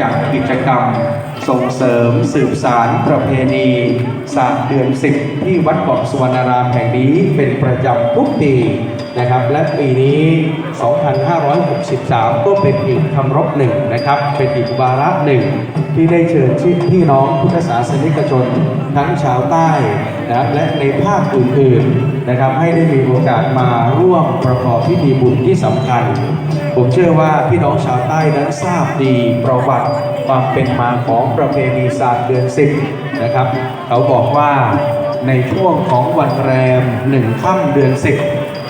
จัดกิจกรรมส่งเสริมสืบสารประเพณีศาสตร์เดือนสิบที่วัดเกสุวรรณารามแห่งนี้เป็นประจำทุกปีนะครับ และปีนี้ 2563 ก็เป็นอีกคำรบหนึ่งนะครับ เป็นอีกวาระหนึ่ง ที่ได้เชิญพี่น้องพุทธศาสนิกชน ทั้งชาวใต้นะครับและในภาคอื่นๆนะครับให้ได้มีโอกาสมาร่วมประกอบพิธีบุญที่สำคัญ ผมเชื่อว่าพี่น้องชาวใต้นั้นทราบดีประวัติความเป็นมาของประเพณีศาสตร์เดือนสิบนะครับ เขาบอกว่าในช่วงของวันแรมหนึ่งค่ำเดือนสิบ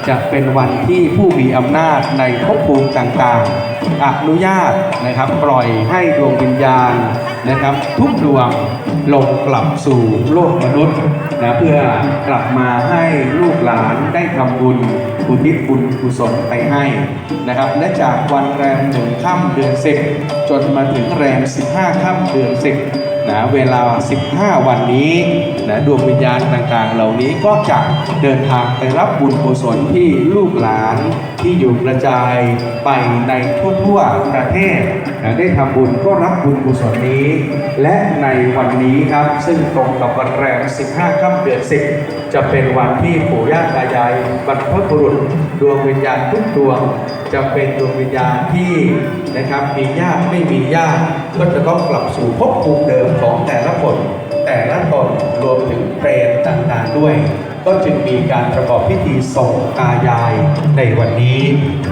จะเป็นวันที่ผู้มีอำนาจในภพภูมิต่างๆ อนุญาตนะครับปล่อยให้ดวงวิญญาณนะครับ ทุกดวงลงกลับสู่โลกมนุษย์นะเพื่อกลับมาให้ลูกหลานได้ทำบุญอุญทิศบุญกุศลไปให้นะครับ และจากวันแรมหนึ่งค่ำเดือนสิบจนมาถึงแรม15ค่ำเดือนสิบ นะเวลา 15 วันนี้นะดวงวิญญาณต่างๆ เหล่านี้ก็จะเดินทางไปรับบุญกุศลที่ลูกหลานที่อยู่กระจายไปในทั่วๆประเทศ ได้ทำบุญก็รับบุญกุศลนี้ และในวันนี้ครับซึ่งตรงกับวันแรม 15 ค่ำเดือน 10 จะเป็นวันที่ปู่ย่าตายายบรรพบุรุษดวงวิญญาณทุกดวงจะเป็นดวงวิญญาณที่นะครับมีญาติไม่มีญาติก็จะต้องกลับสู่ภพภูมิเดิมของแต่ละคนแต่ละตนรวมถึงเปรตต่างๆด้วย ก็จึงมีการประกอบพิธีส่งกายายในวันนี้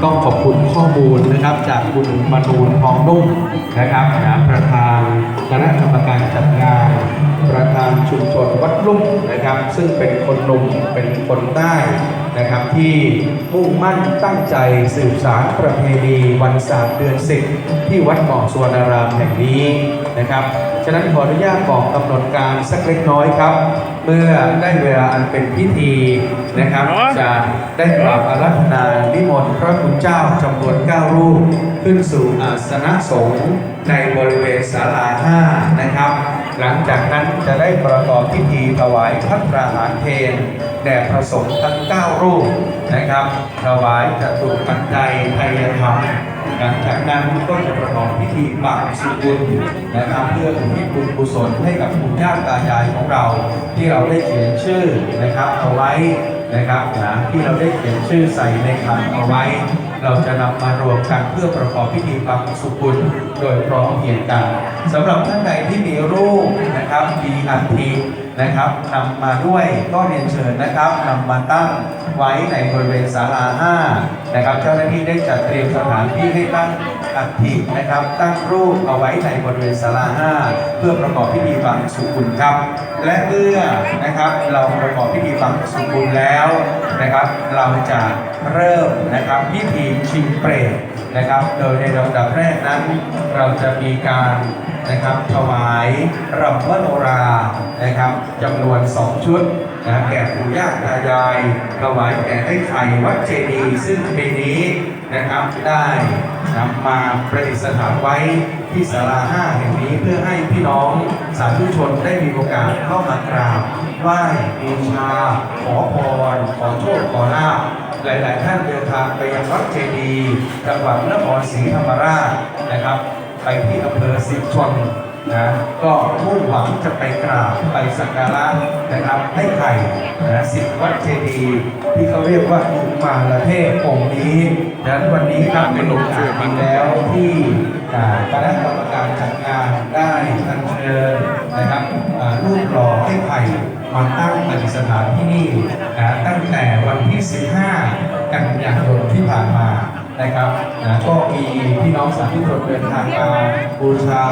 ต้องขอบคุณข้อมูลนะครับ จากคุณมนูนทองนุ่มนะครับนะประธานคณะกรรมการจัดงาน ประธานชุมชนวัดลุ่มนะครับ ซึ่งเป็นคนหนุ่มเป็นคนใต้ นะครับที่มุ่งมั่นตั้งใจสืบสารประเพณีวันศาสตร์เดือนสิบที่วัดเกาะสวนารามแห่งนี้นะครับ ฉะนั้นขออนุญาตบอกกำหนดการสักเล็กน้อยครับ เมื่อได้เวลาอันเป็นพิธีนะครับ จะได้กราบอารัธนานิมนต์พระคุณเจ้าจำนวน9รูป ขึ้นสู่อาสนะสงฆ์ในบริเวณศาลาห้านะครับ หลังจากนั้นจะได้ประกอบพิธีถวายพัฒราหารเพลแด่พระสงฆ์ทั้ง 9 รูปนะครับ ถวายจตุปัจจัยไทยธรรมหลังจากนั้นก็จะประกอบพิธีบางสุกุลนะครับเพื่ออุทิศบุญกุศลให้กับปู่ย่าตายายของเรา ที่เราได้เขียนชื่อนะครับเอาไว้นะครับนะที่เราได้เขียนชื่อใส่ในขันเอาไว้ เราจะนำมารวมกันเพื่อประกอบพิธีบังสุกุลโดยพร้อมเพรียงกันสำหรับท่านใดที่มีรูปนะครับมีอัฐิ นะครับนำมาด้วยก็เรียนเชิญนะครับนำมาตั้งไว้ในบริเวณศาลาห้านะครับ เจ้าหน้าที่ได้จัดเตรียมสถานที่ให้ตั้งอัฐินะครับ ตั้งรูปเอาไว้ในบริเวณศาลาห้าเพื่อประกอบพิธีบังสุกุลครับ และเมื่อนะครับเราประกอบพิธีบังสุกุลแล้วนะครับ เราจะเริ่มนะครับพิธีชิงเปรตนะครับ โดยในลำดับแรกนั้น เราจะมีการนะครับถวายรำวโนรา นะครับจำนวนสองชุดนะแก่ปู่ย่าตายายถวายแก่ไอ้ไข่วัดเจดีย์ซึ่งปีนี้นะครับได้นำมาประดิษฐานไว้ที่ศาลาห้าแห่งนี้เพื่อให้พี่น้องสาธุชนได้มีโอกาสเข้ามากราบไหว้บูชา ขอพร ขอโชคขอลาภหลาย ๆ ท่านเดินทางไปยังวัดเจดีย์จังหวัดนครศรีธรรมราชนะครับ ไปที่อำเภอสิบชน นะก็มุ่งหวังจะไปกราบไปสักการะนะครับให้ไข่นะสิบวัดเจดีย์ที่เขาเรียกว่าอุมาลเทพองค์นี้ดังนั้นวันนี้ครับเป็นโอกาสีแล้วที่อ่าคณะกรรมการจัดงานได้อัญเชิญนะครับรูปหล่อให้ไข่มาตั้งปฏิสถานที่นี่นะตั้งแต่วันที่ 15 กันยายนที่ผ่านมา นะครับนะก็มีพี่น้องสาธุชนเดินทางมาบูชา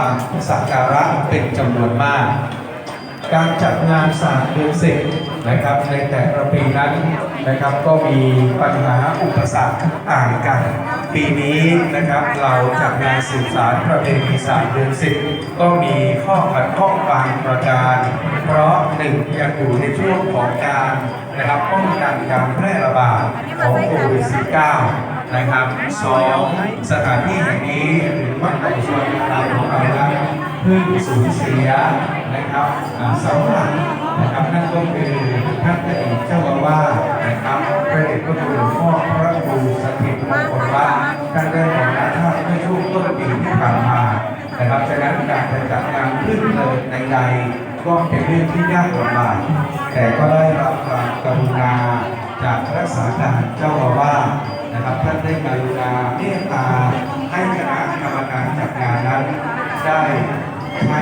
สักการะเป็นจำนวนมาก การจัดงานศาสตร์เดือนสิบนะครับ ในแต่ละปีนั้นนะครับก็มีปัญหาอุปสรรคต่างกัน ปีนี้นะครับเราจัดงานสืบสารประเพณีศาสตร์เดือนสิบก็มีข้อขัดข้องบางประการ เพราะหนึ่งยังอยู่ในช่วงของการนะครับป้องกันการแพร่ระบาดของโควิด -19 นะครับสองสถานที่แห่งนี้หรือวัดหลวงสวนาราของเรานั้นเพิ่งสูญเสีย นะครับสาหลักนะครับนั่นก็คือท่านอดีตเจ้าอาวาสนะครับพระเดชพระคุณหลวงพ่อพระครูสถิตมงคลวัฒน์ท่านได้มรณภาพเมื่อช่วงต้นปีที่ผ่านมานะครับฉะนั้นการจะจัดงานขึ้นเลยในใดก็เป็นเรื่องที่ยากลำบากแต่ก็ได้รับความกรุณาจากรักษาการเจ้าอาวาสนะครับท่านได้กรุณาเมตตาให้คณะกรรมการจัดงานนั้นได้ใช้